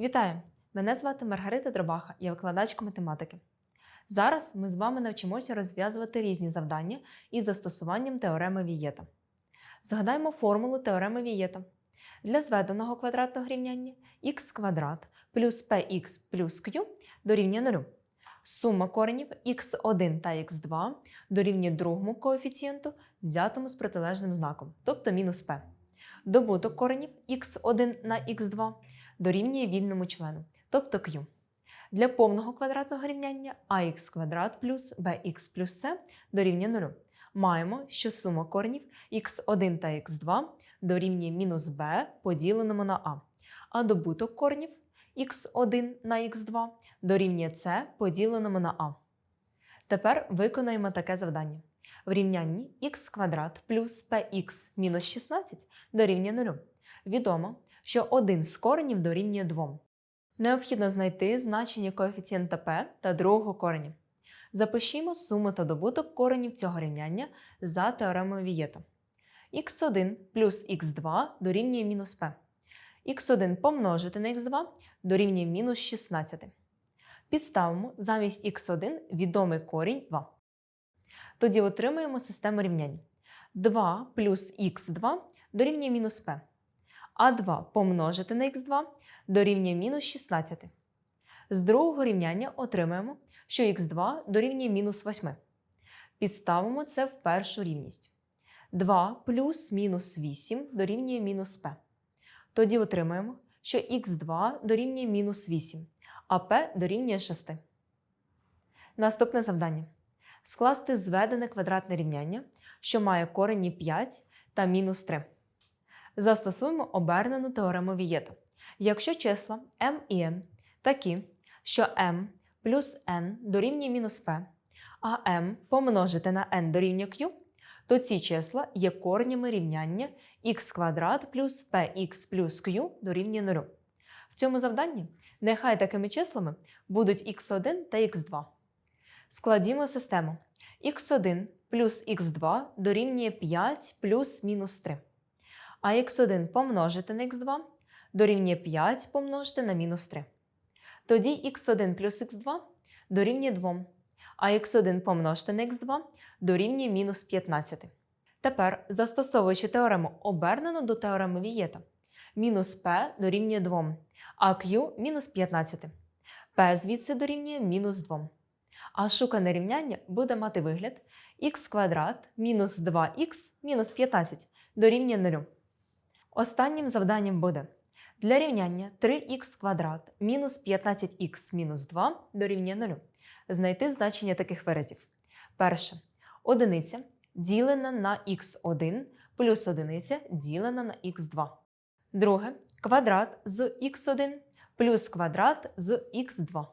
Вітаю! Мене звати Маргарита Дробаха, я викладачка математики. Зараз ми з вами навчимося розв'язувати різні завдання із застосуванням теореми Вієта. Згадаємо формулу теореми Вієта. Для зведеного квадратного рівняння х квадрат плюс px плюс q дорівнює 0. Сума коренів x1 та x2 дорівнює другому коефіцієнту, взятому з протилежним знаком, тобто мінус p. Добуток коренів x1 на x2 дорівнює вільному члену, тобто q. Для повного квадратного рівняння ax квадрат плюс bx плюс c дорівнює 0. Маємо, що сума коренів x1 та x2 дорівнює мінус b поділеному на a, а добуток коренів x1 на x2 дорівнює c поділеному на a. Тепер виконаємо таке завдання. В рівнянні х квадрат плюс px мінус 16 дорівнює 0. Відомо, що один з коренів дорівнює 2. Необхідно знайти значення коефіцієнта p та другого кореня. Запишімо суму та добуток коренів цього рівняння за теоремою Вієта. х1 плюс х2 дорівнює мінус p. х1 помножити на х2 дорівнює мінус 16. Підставимо замість х1 відомий корінь 2. Тоді отримаємо систему рівнянь. 2 плюс х2 дорівнює мінус p. А 2 помножити на х2 дорівнює мінус 16. З другого рівняння отримаємо, що х2 дорівнює мінус 8. Підставимо це в першу рівність. 2 плюс мінус 8 дорівнює мінус p. Тоді отримаємо, що х2 дорівнює мінус 8, а p дорівнює 6. Наступне завдання. Скласти зведене квадратне рівняння, що має корені 5 та мінус 3. Застосуємо обернену теорему Вієта. Якщо числа m і n такі, що m плюс n дорівнює мінус p, а m помножити на n дорівнює q, то ці числа є коренями рівняння x квадрат плюс px плюс q дорівнює 0. В цьому завданні нехай такими числами будуть x1 та x2. Складімо систему. x1 плюс x2 дорівнює 5 плюс мінус 3. А x1 помножити на x2 дорівнює 5 помножити на мінус 3. Тоді x1 плюс x2 дорівнює 2, а x1 помножити на x2 дорівнює мінус 15. Тепер, застосовуючи теорему обернену до теореми Вієта, мінус p дорівнює 2, а q мінус 15. p звідси дорівнює мінус 2. А шукане рівняння буде мати вигляд х квадрат мінус 2х мінус 15 дорівнює 0. Останнім завданням буде для рівняння 3х квадрат мінус 15х мінус 2 дорівнює 0. Знайти значення таких виразів. Перше. Одиниця ділена на х1 плюс одиниця ділена на х2. Друге. Квадрат з х1 плюс квадрат з х2.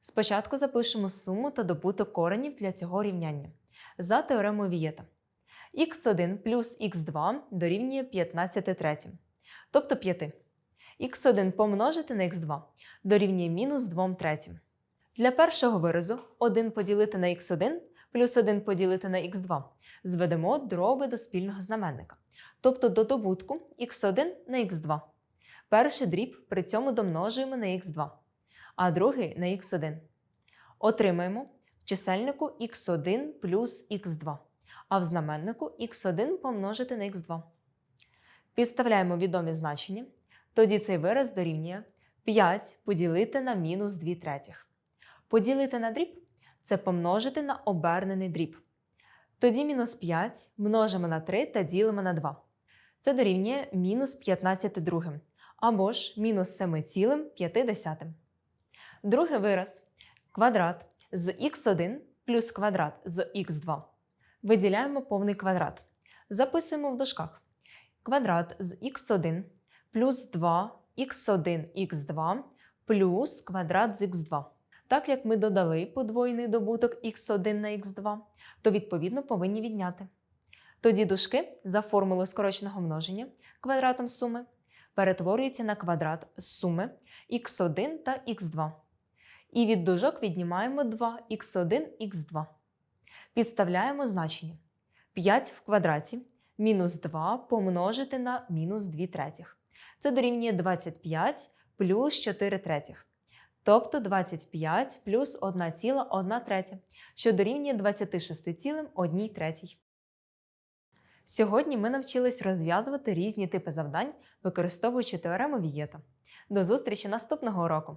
Спочатку запишемо суму та добуток коренів для цього рівняння за теоремою Вієта. Х1 плюс х2 дорівнює 15 третім, тобто 5. х1 помножити на х2 дорівнює мінус 2 третім. Для першого виразу 1 поділити на х1 плюс 1 поділити на х2 зведемо дроби до спільного знаменника, тобто до добутку х1 на х2. Перший дріб при цьому домножуємо на х2, а другий на х1. Отримаємо чисельнику х1 плюс х2, а в знаменнику х1 помножити на х2. Підставляємо відомі значення, тоді цей вираз дорівнює 5 поділити на мінус 2 третіх. Поділити на дріб це помножити на обернений дріб. Тоді мінус 5 множимо на 3 та ділимо на 2. Це дорівнює мінус 15 другим, або ж мінус 7,5. Другий вираз квадрат з х1 плюс квадрат з х2. Виділяємо повний квадрат. Записуємо в дужках. Квадрат з х1 плюс 2 х1 х2 плюс квадрат з х2. Так як ми додали подвоєний добуток х1 на х2, то відповідно повинні відняти. Тоді дужки за формулою скороченого множення квадратом суми перетворюються на квадрат з суми х1 та х2. І від дужок віднімаємо 2х1 х2. Підставляємо значення 5 в квадраті мінус 2 помножити на мінус 2 третіх. Це дорівнює 25 плюс 4 третіх. Тобто 25 плюс 1,1 третя, що дорівнює 26,1 третій. Сьогодні ми навчились розв'язувати різні типи завдань, використовуючи теорему Вієта. До зустрічі наступного уроку!